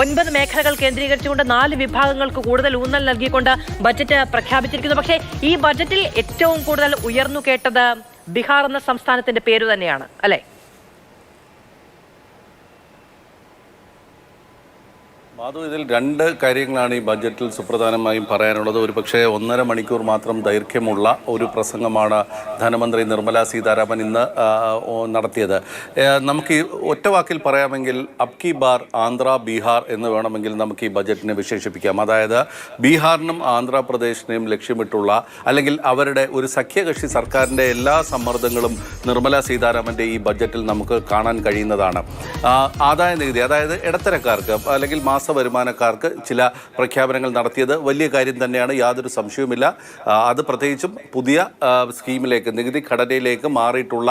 ഒൻപത് മേഖലകൾ കേന്ദ്രീകരിച്ചുകൊണ്ട് നാല് വിഭാഗങ്ങൾക്ക് കൂടുതൽ ഊന്നൽ നൽകിക്കൊണ്ട് ബജറ്റ് പ്രഖ്യാപിച്ചിരിക്കുന്നു. പക്ഷേ ഈ ബജറ്റിൽ ഏറ്റവും കൂടുതൽ ഉയർന്നു കേട്ടത് ബീഹാർ എന്ന സംസ്ഥാനത്തിന്റെ പേര് തന്നെയാണ് അല്ലെ? മാധു ഇതിൽ രണ്ട് കാര്യങ്ങളാണ് ഈ ബജറ്റിൽ സുപ്രധാനമായും പറയാനുള്ളത്. ഒരു പക്ഷേ ഒന്നര മണിക്കൂർ മാത്രം ദൈർഘ്യമുള്ള ഒരു പ്രസംഗമാണ് ധനമന്ത്രി നിർമ്മല സീതാരാമൻ ഇന്ന് നടത്തിയത്. നമുക്ക് ഈ ഒറ്റ വാക്കിൽ പറയാമെങ്കിൽ അബ്കി ബാർ ആന്ധ്ര ബീഹാർ എന്ന് വേണമെങ്കിൽ നമുക്ക് ഈ ബജറ്റിനെ വിശേഷിപ്പിക്കാം. അതായത് ബീഹാറിനും ആന്ധ്രാപ്രദേശിനെയും ലക്ഷ്യമിട്ടുള്ള അല്ലെങ്കിൽ അവരുടെ ഒരു സഖ്യകക്ഷി സർക്കാരിന്റെ എല്ലാ സമ്മർദ്ദങ്ങളും നിർമ്മല സീതാരാമന്റെ ഈ ബജറ്റിൽ നമുക്ക് കാണാൻ കഴിയുന്നതാണ്. ആദായ നികുതി അതായത് ഇടത്തരക്കാർക്ക് അല്ലെങ്കിൽ മാസ വരുമാനക്കാർക്ക് ചില പ്രഖ്യാപനങ്ങൾ നടത്തിയത്. വലിയ കാര്യം തന്നെയാണ് യാതൊരു സംശയവുമില്ല. അത് പ്രത്യേകിച്ചും പുതിയ സ്കീമിലേക്ക് നികുതി ഘടനയിലേക്ക് മാറിയിട്ടുള്ള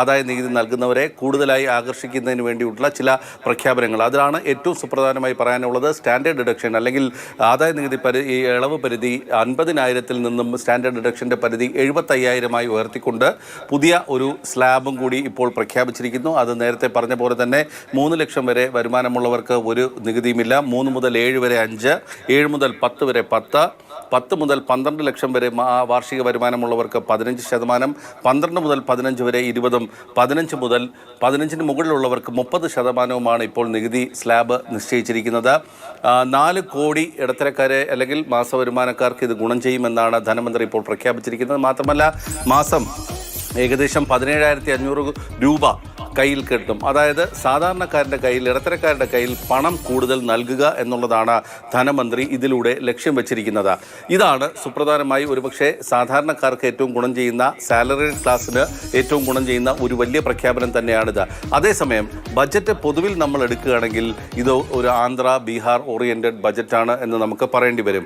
ആദായ നികുതി നൽകുന്നവരെ കൂടുതലായി ആകർഷിക്കുന്നതിന് വേണ്ടിയിട്ടുള്ള ചില പ്രഖ്യാപനങ്ങൾ. അതിലാണ് ഏറ്റവും സുപ്രധാനമായി പറയാനുള്ളത് സ്റ്റാൻഡേർഡ് ഡിഡക്ഷൻ അല്ലെങ്കിൽ ആദായ നികുതി പരി ഈ ഇളവ് പരിധി അൻപതിനായിരത്തിൽ നിന്നും സ്റ്റാൻഡേർഡ് ഡിഡക്ഷന്റെ പരിധി എഴുപത്തയ്യായിരമായി ഉയർത്തിക്കൊണ്ട് പുതിയ ഒരു സ്ലാബും കൂടി ഇപ്പോൾ പ്രഖ്യാപിച്ചിരിക്കുന്നു. അത് നേരത്തെ പറഞ്ഞ പോലെ തന്നെ മൂന്ന് ലക്ഷം വരെ വരുമാനമുള്ളവർക്ക് ഒരു നികുതിയുമില്ല. മൂന്ന് മുതൽ ഏഴ് വരെ അഞ്ച് ഏഴ് മുതൽ പത്ത് വരെ പത്ത് പത്ത് മുതൽ പന്ത്രണ്ട് ലക്ഷം വരെ വാർഷിക വരുമാനമുള്ളവർക്ക് പതിനഞ്ച് ശതമാനം പന്ത്രണ്ട് മുതൽ പതിനഞ്ച് വരെ ഇരുപതും പതിനഞ്ച് മുതൽ പതിനഞ്ചിന് മുകളിലുള്ളവർക്ക് മുപ്പത് ശതമാനവുമാണ് ഇപ്പോൾ നികുതി സ്ലാബ് നിശ്ചയിച്ചിരിക്കുന്നത്. നാല് കോടി ഇടത്തരക്കാരെ അല്ലെങ്കിൽ മാസ വരുമാനക്കാർക്ക് ഇത് ഗുണം ചെയ്യുമെന്നാണ് ധനമന്ത്രി ഇപ്പോൾ പ്രഖ്യാപിച്ചിരിക്കുന്നത്. മാത്രമല്ല മാസം ഏകദേശം പതിനേഴായിരത്തി അഞ്ഞൂറ് രൂപ കയ്യിൽ കിട്ടും. അതായത് സാധാരണക്കാരന്റെ കയ്യിൽ ഇടത്തരക്കാരുടെ കയ്യിൽ പണം കൂടുതൽ നൽകുക എന്നുള്ളതാണ് ധനമന്ത്രി ഇതിലൂടെ ലക്ഷ്യം വെച്ചിരിക്കുന്നത്. ഇതാണ് സുപ്രധാനമായി ഒരുപക്ഷെ സാധാരണക്കാർക്ക് ഏറ്റവും ഗുണം ചെയ്യുന്ന സാലറി ക്ലാസ്സിന് ഏറ്റവും ഗുണം ചെയ്യുന്ന ഒരു വലിയ പ്രഖ്യാപനം തന്നെയാണിത്. അതേസമയം ബജറ്റ് പൊതുവിൽ നമ്മൾ എടുക്കുകയാണെങ്കിൽ ഇത് ഒരു ആന്ധ്ര ബീഹാർ ഓറിയന്റഡ് ബജറ്റാണ് എന്ന് നമുക്ക് പറയേണ്ടി വരും.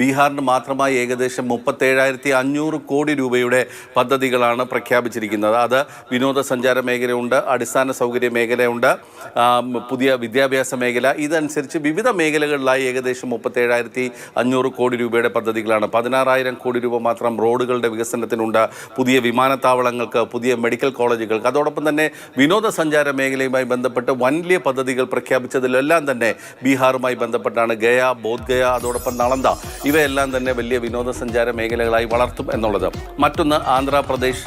ബീഹാറിന് മാത്രമായി ഏകദേശം മുപ്പത്തേഴായിരത്തി അഞ്ഞൂറ് കോടി രൂപയുടെ പദ്ധതികളാണ് പ്രഖ്യാപിച്ചിരിക്കുന്നത്. അത് വിനോദസഞ്ചാര മേഖലയുണ്ട് അടിസ്ഥാന സൗകര്യ മേഖലയുണ്ട്. പുതിയ വിദ്യാഭ്യാസ മേഖല. ഇതനുസരിച്ച് വിവിധ മേഖലകളിലായി ഏകദേശം മുപ്പത്തേഴായിരത്തി അഞ്ഞൂറ് കോടി രൂപയുടെ പദ്ധതികളാണ്. പതിനാറായിരം കോടി രൂപ മാത്രം റോഡുകളുടെ വികസനത്തിനുണ്ട്. പുതിയ വിമാനത്താവളങ്ങൾക്ക് പുതിയ മെഡിക്കൽ കോളേജുകൾക്ക്. അതോടൊപ്പം തന്നെ വിനോദസഞ്ചാര മേഖലയുമായി ബന്ധപ്പെട്ട് വലിയ പദ്ധതികൾ പ്രഖ്യാപിച്ചതിലെല്ലാം തന്നെ ബീഹാറുമായി ബന്ധപ്പെട്ടാണ് ഗയ ബോധ്ഗയ അതോടൊപ്പം നളന്ദ. ഇവയെല്ലാം തന്നെ വലിയ വിനോദസഞ്ചാര മേഖലകളായി വളർത്തും എന്നുള്ളത്. മറ്റൊന്ന് ആന്ധ്രാപ്രദേശ്.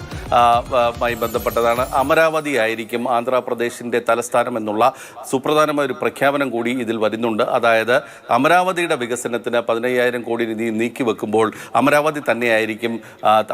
മായി ബന്ധപ്പെട്ടതാണ്. അമരാവതി ആയിരിക്കും ആന്ധ്രാപ്രദേശിന്റെ തലസ്ഥാനം എന്നുള്ള സുപ്രധാനമായ ഒരു പ്രഖ്യാപനം കൂടി ഇതിൽ വരുന്നുണ്ട്. അതായത് അമരാവതിയുടെ വികസനത്തിന് പതിനയ്യായിരം കോടി നിധി നീക്കി വെക്കുമ്പോൾ അമരാവതി തന്നെയായിരിക്കും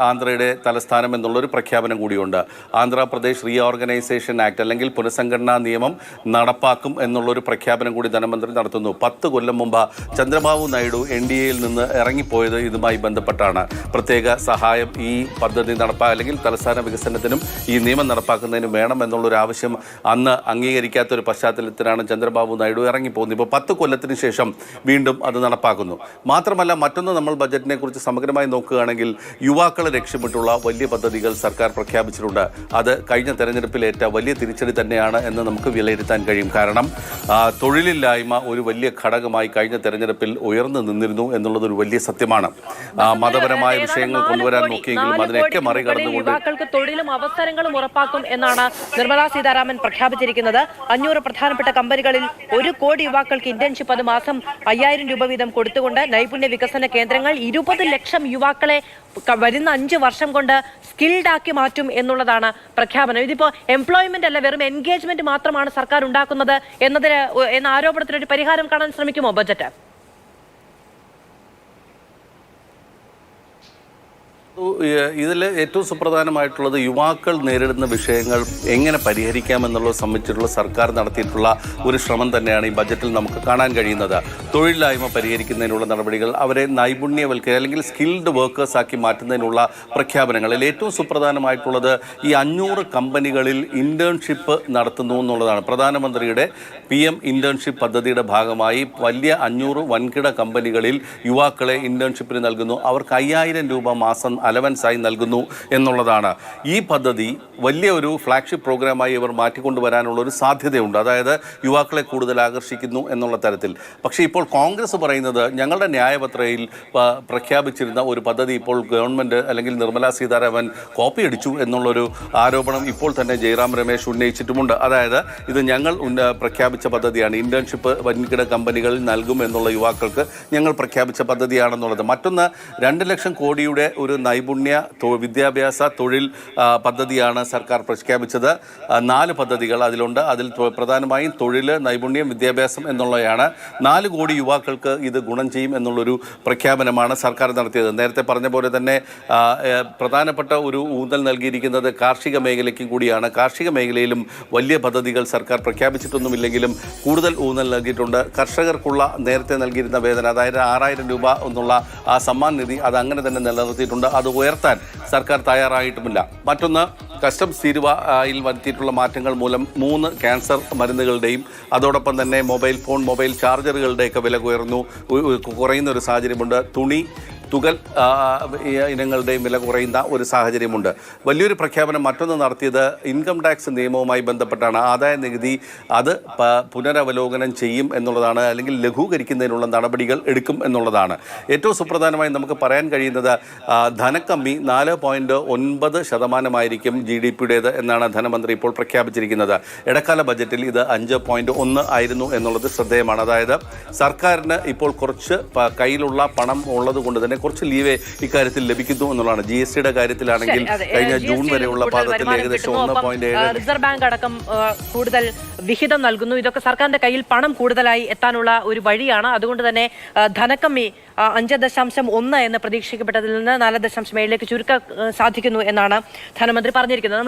ആന്ധ്രയുടെ തലസ്ഥാനം എന്നുള്ളൊരു പ്രഖ്യാപനം കൂടിയുണ്ട്. ആന്ധ്രാപ്രദേശ് റീഓർഗനൈസേഷൻ ആക്ട് അല്ലെങ്കിൽ പുനഃസംഘടനാ നിയമം നടപ്പാക്കും എന്നുള്ളൊരു പ്രഖ്യാപനം കൂടി ധനമന്ത്രി നടത്തുന്നു. പത്ത് കൊല്ലം മുമ്പ് ചന്ദ്രബാബു നായിഡു എൻ ഡി എയിൽ നിന്ന് ഇറങ്ങിപ്പോയത് ഇതുമായി ബന്ധപ്പെട്ടാണ്. പ്രത്യേക സഹായം ഈ പദ്ധതി നടപ്പാ അല്ലെങ്കിൽ തലസ്ഥാന വികസനത്തിനും ഈ നിയമം നടപ്പാക്കുന്നതിനും വേണം എന്നുള്ളൊരു ആവശ്യം അന്ന് അംഗീകരിക്കാത്ത ഒരു പശ്ചാത്തലത്തിലാണ് ചന്ദ്രബാബു നായിഡു ഇറങ്ങിപ്പോകുന്നത്. ഇപ്പോൾ പത്ത് കൊല്ലത്തിന് ശേഷം വീണ്ടും അത് നടപ്പാക്കുന്നു. മാത്രമല്ല മറ്റൊന്ന് നമ്മൾ ബജറ്റിനെ കുറിച്ച് സമഗ്രമായി നോക്കുകയാണെങ്കിൽ യുവാക്കളെ ലക്ഷ്യമിട്ടുള്ള വലിയ പദ്ധതികൾ സർക്കാർ പ്രഖ്യാപിച്ചിട്ടുണ്ട്. അത് കഴിഞ്ഞ തെരഞ്ഞെടുപ്പിലേറ്റ വലിയ തിരിച്ചടി തന്നെയാണ് എന്ന് നമുക്ക് വിലയിരുത്താൻ കഴിയും. കാരണം തൊഴിലില്ലായ്മ ഒരു വലിയ ഘടകമായി കഴിഞ്ഞ തെരഞ്ഞെടുപ്പിൽ ഉയർന്നു നിന്നിരുന്നു എന്നുള്ളത് ഒരു വലിയ സത്യമാണ്. മതപരമായ വിഷയങ്ങൾ കൊണ്ടുവരാൻ നോക്കിയെങ്കിലും അതിനെയൊക്കെ മറികടന്നുകൊണ്ട് യുവാക്കൾക്ക് തൊഴിലും അവസരങ്ങളും ഉറപ്പാക്കും എന്നാണ് നിർമ്മലാ സീതാരാമൻ പ്രഖ്യാപിച്ചിരിക്കുന്നത്. അഞ്ഞൂറ് പ്രധാനപ്പെട്ട കമ്പനികളിൽ ഒരു കോടി യുവാക്കൾക്ക് ഇന്റേൺഷിപ്പ് അത് മാസം അയ്യായിരം രൂപ വീതം കൊടുത്തുകൊണ്ട് നൈപുണ്യ വികസന കേന്ദ്രങ്ങൾ ഇരുപത് ലക്ഷം യുവാക്കളെ വരുന്ന അഞ്ച് വർഷം കൊണ്ട് സ്കിൽഡ് ആക്കി മാറ്റും എന്നുള്ളതാണ് പ്രഖ്യാപനം. ഇതിപ്പോ എംപ്ലോയ്മെന്റ് അല്ല വെറും എൻഗേജ്മെന്റ് മാത്രമാണ് സർക്കാർ ഉണ്ടാക്കുന്നത് എന്നതിന് എന്ന ആരോപണത്തിനൊരു പരിഹാരം കാണാൻ ശ്രമിക്കുമോ ബജറ്റ്? ഇതിൽ ഏറ്റവും സുപ്രധാനമായിട്ടുള്ളത് യുവാക്കൾ നേരിടുന്ന വിഷയങ്ങൾ എങ്ങനെ പരിഹരിക്കാമെന്നുള്ളത് സംബന്ധിച്ചിട്ടുള്ള സർക്കാർ നടത്തിയിട്ടുള്ള ഒരു ശ്രമം തന്നെയാണ് ഈ ബജറ്റിൽ നമുക്ക് കാണാൻ കഴിയുന്നത്. തൊഴിലില്ലായ്മ പരിഹരിക്കുന്നതിനുള്ള നടപടികൾ അവരെ നൈപുണ്യവൽക്ക അല്ലെങ്കിൽ സ്കിൽഡ് വർക്കേഴ്സ് ആക്കി മാറ്റുന്നതിനുള്ള പ്രഖ്യാപനങ്ങളിൽ ഏറ്റവും സുപ്രധാനമായിട്ടുള്ളത് ഈ അഞ്ഞൂറ് കമ്പനികളിൽ ഇന്റേൺഷിപ്പ് നടത്തുന്നു എന്നുള്ളതാണ്. പ്രധാനമന്ത്രിയുടെ പി എം ഇന്റേൺഷിപ്പ് പദ്ധതിയുടെ ഭാഗമായി വലിയ അഞ്ഞൂറ് വൻകിട കമ്പനികളിൽ യുവാക്കളെ ഇന്റേൺഷിപ്പിന് നൽകുന്നു. അവർക്ക് അയ്യായിരം രൂപ മാസം അലവൻസായി നൽകുന്നു എന്നുള്ളതാണ്. ഈ പദ്ധതി വലിയ ഒരു ഫ്ലാഗ്ഷിപ്പ് പ്രോഗ്രാമായി ഇവർ മാറ്റിക്കൊണ്ടുവരാനുള്ള ഒരു സാധ്യതയുണ്ട്. അതായത് യുവാക്കളെ കൂടുതൽ ആകർഷിക്കുന്നു എന്നുള്ള തരത്തിൽ. പക്ഷേ ഇപ്പോൾ കോൺഗ്രസ് പറയുന്നത് ഞങ്ങളുടെ ന്യായപത്രയിൽ പ്രഖ്യാപിച്ചിരുന്ന ഒരു പദ്ധതി ഇപ്പോൾ ഗവൺമെന്റ് അല്ലെങ്കിൽ നിർമ്മല സീതാരാമൻ കോപ്പി അടിച്ചു എന്നുള്ളൊരു ആരോപണം ഇപ്പോൾ തന്നെ ജയറാം രമേശ് ഉന്നയിച്ചിട്ടുമുണ്ട്. അതായത് ഇത് ഞങ്ങൾ പ്രഖ്യാപിച്ച പദ്ധതിയാണ്. ഇന്റേൺഷിപ്പ് വൻകിട കമ്പനികളിൽ നൽകും എന്നുള്ള യുവാക്കൾക്ക് ഞങ്ങൾ പ്രഖ്യാപിച്ച പദ്ധതിയാണെന്നുള്ളത്. മറ്റൊന്ന് രണ്ട് ലക്ഷം കോടിയുടെ ഒരു നൈപുണ്യ വിദ്യാഭ്യാസ തൊഴിൽ പദ്ധതിയാണ് സർക്കാർ പ്രഖ്യാപിച്ചത്. നാല് പദ്ധതികൾ അതിലുണ്ട്. അതിൽ പ്രധാനമായും തൊഴിൽ നൈപുണ്യം വിദ്യാഭ്യാസം എന്നുള്ളതാണ് നാല് കോടി യുവാക്കൾക്ക് ഇത് ഗുണം ചെയ്യും എന്നുള്ളൊരു പ്രഖ്യാപനമാണ് സർക്കാർ നടത്തിയത്. നേരത്തെ പറഞ്ഞ പോലെ തന്നെ പ്രധാനപ്പെട്ട ഒരു ഊന്നൽ നൽകിയിരിക്കുന്നത് കാർഷിക മേഖലയ്ക്കും കൂടിയാണ്. കാർഷിക മേഖലയിലും വലിയ പദ്ധതികൾ സർക്കാർ പ്രഖ്യാപിച്ചിട്ടൊന്നുമില്ലെങ്കിലും കൂടുതൽ ഊന്നൽ നൽകിയിട്ടുണ്ട്. കർഷകർക്കുള്ള നേരത്തെ നൽകിയിരുന്ന വേതനം അതായത് ആറായിരം രൂപ എന്നുള്ള ആ സമ്മാൻ നിധി അത് അങ്ങനെ തന്നെ നിലനിർത്തിയിട്ടുണ്ട്. അത് ഉയർത്താൻ സർക്കാർ തയ്യാറായിട്ടുമില്ല. മറ്റൊന്ന് കസ്റ്റംസ് തീരുവയിൽ വരുത്തിയിട്ടുള്ള മാറ്റങ്ങൾ മൂലം മൂന്ന് ക്യാൻസർ മരുന്നുകളുടെയും അതോടൊപ്പം തന്നെ മൊബൈൽ ഫോൺ മൊബൈൽ ചാർജറുകളുടെയൊക്കെ വില ഉയർന്നു. കുറയുന്ന ഒരു സാഹചര്യമുണ്ട്. തുണി തുകൽ ഇനങ്ങളുടെയും വില കുറയുന്ന ഒരു സാഹചര്യമുണ്ട്. വലിയൊരു പ്രഖ്യാപനം മറ്റൊന്ന് നടത്തിയത് ഇൻകം ടാക്സ് നിയമവുമായി ബന്ധപ്പെട്ടാണ്. ആദായ നികുതി അത് പുനരവലോകനം ചെയ്യും എന്നുള്ളതാണ് അല്ലെങ്കിൽ ലഘൂകരിക്കുന്നതിനുള്ള നടപടികൾ എടുക്കും എന്നുള്ളതാണ്. ഏറ്റവും സുപ്രധാനമായി നമുക്ക് പറയാൻ കഴിയുന്നത് ധനക്കമ്മി നാല് പോയിന്റ് ഒൻപത് ശതമാനമായിരിക്കും ജി ഡി പിയുടേത് എന്നാണ് ധനമന്ത്രി ഇപ്പോൾ പ്രഖ്യാപിച്ചിരിക്കുന്നത്. ഇടക്കാല ബജറ്റിൽ ഇത് അഞ്ച് പോയിന്റ് ഒന്ന് ആയിരുന്നു എന്നുള്ളത് ശ്രദ്ധേയമാണ്. അതായത് സർക്കാരിന് ഇപ്പോൾ കുറച്ച് കയ്യിലുള്ള പണം ഉള്ളത് കൊണ്ട് തന്നെ കുറച്ച് ലീവേ ഇക്കാര്യത്തിൽ ലഭിക്കുന്നു എന്നുള്ളതാണ് ജി എസ് ടിയുടെ കാര്യത്തിലാണെങ്കിൽ. കഴിഞ്ഞ ജൂൺ വരെയുള്ള പാദത്തിൽ ഏകദേശം. ഒന്ന് പോയിന്റ് ഏഴ് റിസർവ് ബാങ്ക് അടക്കം കൂടുതൽ വിഹിതം നൽകുന്നു ഇതൊക്കെ സർക്കാരിന്റെ കയ്യിൽ പണം കൂടുതലായി എത്താനുള്ള ഒരു വഴിയാണ് അതുകൊണ്ട് തന്നെ ധനക്കമ്മി അഞ്ച് ദശാംശം ഒന്ന് എന്ന് പ്രതീക്ഷിക്കപ്പെട്ടതിൽ നിന്ന് നാല് ദശാംശം ഏഴിലേക്ക് ചുരുക്കാൻ സാധിക്കുന്നു എന്നാണ് ധനമന്ത്രി പറഞ്ഞിരിക്കുന്നത്